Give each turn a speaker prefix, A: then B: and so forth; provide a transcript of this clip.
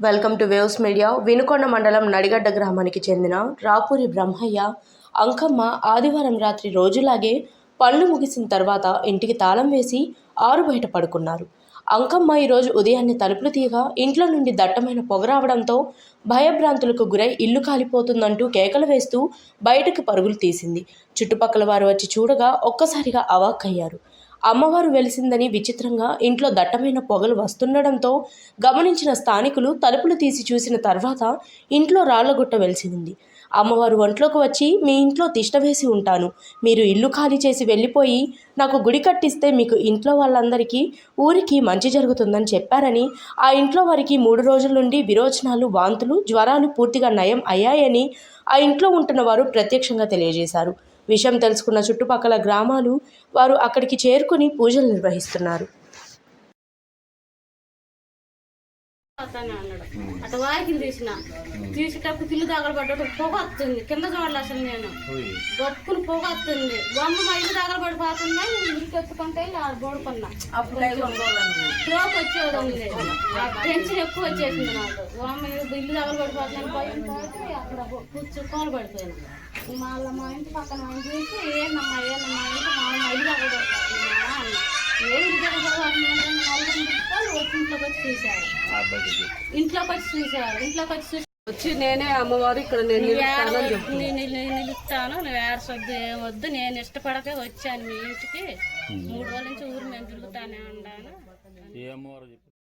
A: Welcome to waves media. Vinukonda మండలం నడిగడ్డ గ్రామానికి చెందిన రాపూరి బ్రహ్మయ్య అంకమ్మ ఆదివారం రాత్రి రోజులాగే పనులు ముగిసిన తర్వాత ఇంటికి తాళం వేసి ఆరు బయట పడుకున్నారు. అంకమ్మ ఈరోజు ఉదయాన్నే తలుపులు తీయగా ఇంట్లో నుండి దట్టమైన పొగ రావడంతో భయభ్రాంతులకు గురై ఇల్లు కాలిపోతుందంటూ కేకలు వేస్తూ బయటకు పరుగులు తీసింది. చుట్టుపక్కల వారు వచ్చి చూడగా ఒక్కసారిగా అవాక్కయ్యారు. అమ్మవారు వెలిసిందని విచిత్రంగా ఇంట్లో దట్టమైన పొగలు వస్తుండడంతో గమనించిన స్థానికులు తలుపులు తీసి చూసిన తర్వాత ఇంట్లో రాళ్ళగుట్ట వెలిసింది. అమ్మవారు ఒంట్లోకి వచ్చి మీ ఇంట్లో తిష్ట వేసి ఉంటాను. మీరు ఇల్లు ఖాళీ చేసి వెళ్ళిపోయి నాకు గుడి కట్టిస్తే మీకు ఇంట్లో వాళ్ళందరికీ ఊరికి మంచి జరుగుతుందని చెప్పారని ఆ ఇంట్లో వారికి మూడు రోజుల నుండి విరోచనాలు వాంతులు జ్వరాలు పూర్తిగా నయం అయ్యాయని ఆ ఇంట్లో ఉంటున్న వారు ప్రత్యక్షంగా తెలియజేశారు. విషయం తెలుసుకున్న చుట్టుపక్కల గ్రామాలు వారు అక్కడికి చేరుకుని పూజలు నిర్వహిస్తున్నారు.
B: అతనే అటు వాకిలు తీసిన తీసేటప్పుడు కిల్లు తగలబడ్డట్టు పొగ వస్తుంది కింద చూడాలి అసలు నేను గొప్పలు పొగ వస్తుంది బొమ్మ మైలు ఇల్లు తగలబడిపోతుందా ఇంటికి ఎత్తుకుంటే బోడుకున్నా స్ట్రోక్ వచ్చేది ఉంది ఆ టెన్షన్ ఎక్కువ వచ్చేసింది నాకు బొమ్మ ఇల్లు తగలబడిపోతుందని పోయిన తర్వాత అక్కడ కూర్చో కోలు పడిపోయాను మళ్ళీ మా ఇంటి పక్కన మా అమ్మ అన్న ఏ ఇల్లు తగలబడిపోతుంది వచ్చి ఇంట్లోకి వచ్చి చూశారు ఇంట్లోకి వచ్చి చూసారు ఇంట్లోకి వచ్చి చూసి
C: వచ్చి నేనే అమ్మవారు ఇక్కడ నేను
B: నిలుస్తాను నువ్వు ఏడ్చొద్దు ఏమొద్దు నేను ఇష్టపడకే వచ్చాను మీ ఇంటికి. మూడు రోజుల నుంచి ఊరు మేము తిరుగుతానే ఉన్నాను